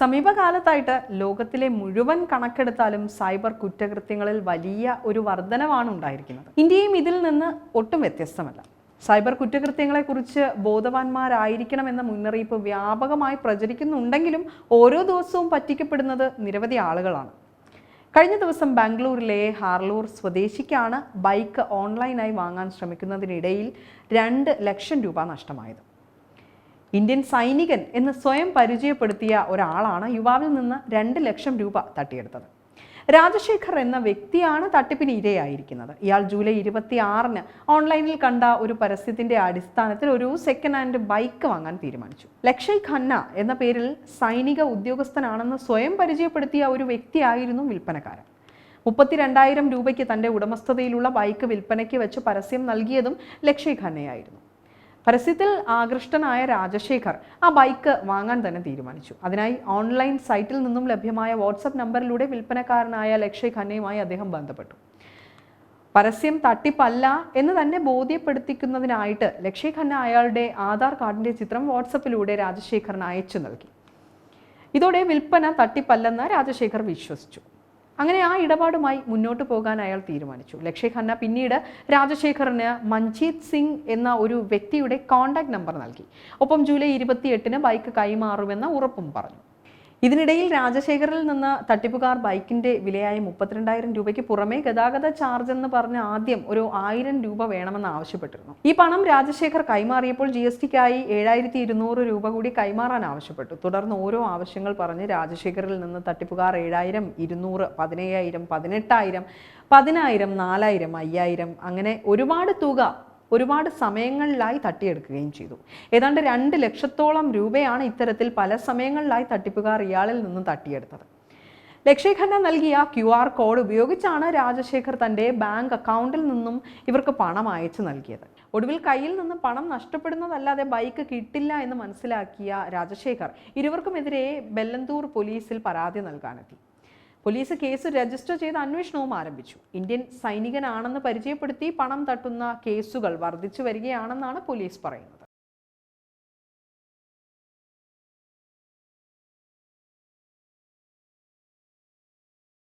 സമീപകാലത്തായിട്ട് ലോകത്തിലെ മുഴുവൻ കണക്കെടുത്താലും സൈബർ കുറ്റകൃത്യങ്ങളിൽ വലിയ ഒരു വർധനവാണ് ഉണ്ടായിരിക്കുന്നത്. ഇന്ത്യയും ഇതിൽ നിന്ന് ഒട്ടും വ്യത്യസ്തമല്ല. സൈബർ കുറ്റകൃത്യങ്ങളെക്കുറിച്ച് ബോധവാന്മാരായിരിക്കണമെന്ന മുന്നറിയിപ്പ് വ്യാപകമായി പ്രചരിക്കുന്നുണ്ടെങ്കിലും ഓരോ ദിവസവും പറ്റിക്കപ്പെടുന്നത് നിരവധി ആളുകളാണ്. കഴിഞ്ഞ ദിവസം ബാംഗ്ലൂരിലെ ഹാർലൂർ സ്വദേശിക്കാണ് ബൈക്ക് ഓൺലൈനായി വാങ്ങാൻ ശ്രമിക്കുന്നതിനിടയിൽ രണ്ട് ലക്ഷം രൂപ നഷ്ടമായത്. ഇന്ത്യൻ സൈനികൻ എന്ന് സ്വയം പരിചയപ്പെടുത്തിയ ഒരാളാണ് യുവാവിൽ നിന്ന് രണ്ട് ലക്ഷം രൂപ തട്ടിയെടുത്തത്. രാജശേഖർ എന്ന വ്യക്തിയാണ് തട്ടിപ്പിന് ഇരയായിരിക്കുന്നത്. ഇയാൾ ജൂലൈ ഇരുപത്തി ആറിന് ഓൺലൈനിൽ കണ്ട ഒരു പരസ്യത്തിന്റെ അടിസ്ഥാനത്തിൽ ഒരു സെക്കൻഡ് ഹാൻഡ് ബൈക്ക് വാങ്ങാൻ തീരുമാനിച്ചു. ലക്ഷയ് ഖന്ന എന്ന പേരിൽ സൈനിക ഉദ്യോഗസ്ഥനാണെന്ന് സ്വയം പരിചയപ്പെടുത്തിയ ഒരു വ്യക്തിയായിരുന്നു വിൽപ്പനക്കാരൻ. മുപ്പത്തിരണ്ടായിരം രൂപയ്ക്ക് തന്റെ ഉടമസ്ഥതയിലുള്ള ബൈക്ക് വിൽപ്പനയ്ക്ക് വെച്ച് പരസ്യം നൽകിയതും ലക്ഷയ് ഖന്നയായിരുന്നു. പരസ്യത്തിൽ ആകൃഷ്ടനായ രാജശേഖർ ആ ബൈക്ക് വാങ്ങാൻ തന്നെ തീരുമാനിച്ചു. അതിനായി ഓൺലൈൻ സൈറ്റിൽ നിന്നും ലഭ്യമായ വാട്സപ്പ് നമ്പറിലൂടെ വിൽപ്പനക്കാരനായ ലക്ഷയ് ഖന്നയുമായി അദ്ദേഹം ബന്ധപ്പെട്ടു. പരസ്യം തട്ടിപ്പല്ല എന്ന് തന്നെ ബോധ്യപ്പെടുത്തിക്കുന്നതിനായിട്ട് ലക്ഷയ് ഖന്ന അയാളുടെ ആധാർ കാർഡിന്റെ ചിത്രം വാട്സപ്പിലൂടെ രാജശേഖറിന് അയച്ചു നൽകി. ഇതോടെ വിൽപ്പന തട്ടിപ്പല്ലെന്ന് രാജശേഖർ വിശ്വസിച്ചു. അങ്ങനെ ആ ഇടപാടുമായി മുന്നോട്ട് പോകാൻ അയാൾ തീരുമാനിച്ചു. ലക്ഷ്യ ഖന്ന പിന്നീട് രാജശേഖറിന് മഞ്ജീത് സിംഗ് എന്ന ഒരു വ്യക്തിയുടെ കോൺടാക്ട് നമ്പർ നൽകി. ഒപ്പം ജൂലൈ ഇരുപത്തിയെട്ടിന് ബൈക്ക് കൈമാറുമെന്ന ഉറപ്പും പറഞ്ഞു. ഇതിനിടയിൽ രാജശേഖറിൽ നിന്ന് തട്ടിപ്പുകാർ ബൈക്കിന്റെ വിലയായ മുപ്പത്തിരണ്ടായിരം രൂപയ്ക്ക് പുറമെ ഗതാഗത ചാർജ് എന്ന് പറഞ്ഞ് ആദ്യം ഒരു ആയിരം രൂപ വേണമെന്ന് ആവശ്യപ്പെട്ടിരുന്നു. ഈ പണം രാജശേഖർ കൈമാറിയപ്പോൾ ജി എസ് ടിക്കായി ഏഴായിരത്തി ഇരുന്നൂറ് രൂപ കൂടി കൈമാറാൻ ആവശ്യപ്പെട്ടു. തുടർന്ന് ഓരോ ആവശ്യങ്ങൾ പറഞ്ഞ് രാജശേഖറിൽ നിന്ന് തട്ടിപ്പുകാർ ഏഴായിരം ഇരുന്നൂറ് പതിനയ്യായിരം പതിനെട്ടായിരം പതിനായിരം നാലായിരം അയ്യായിരം അങ്ങനെ ഒരുപാട് തുക ഒരുപാട് സമയങ്ങളിലായി തട്ടിയെടുക്കുകയും ചെയ്തു. ഏതാണ്ട് രണ്ട് ലക്ഷത്തോളം രൂപയാണ് ഇത്തരത്തിൽ പല സമയങ്ങളിലായി തട്ടിപ്പുകാർ ഇയാളിൽ നിന്നും തട്ടിയെടുത്തത്. ലക്ഷയ് ഖന്ന നൽകിയ ക്യു ആർ കോഡ് ഉപയോഗിച്ചാണ് രാജശേഖർ തന്റെ ബാങ്ക് അക്കൗണ്ടിൽ നിന്നും ഇവർക്ക് പണം അയച്ചു നൽകിയത്. ഒടുവിൽ കയ്യിൽ നിന്ന് പണം നഷ്ടപ്പെടുന്നതല്ലാതെ ബൈക്ക് കിട്ടില്ല എന്ന് മനസ്സിലാക്കിയ രാജശേഖർ ഇരുവർക്കുമെതിരെ ബെല്ലന്തൂർ പോലീസിൽ പരാതി നൽകാനെത്തി. പോലീസ് കേസ് രജിസ്റ്റർ ചെയ്ത് അന്വേഷണവും ആരംഭിച്ചു. ഇന്ത്യൻ സൈനികനാണെന്ന് പരിചയപ്പെടുത്തി പണം തട്ടുന്ന കേസുകൾ വർദ്ധിച്ചു വരികയാണെന്നാണ് പോലീസ് പറയുന്നത്.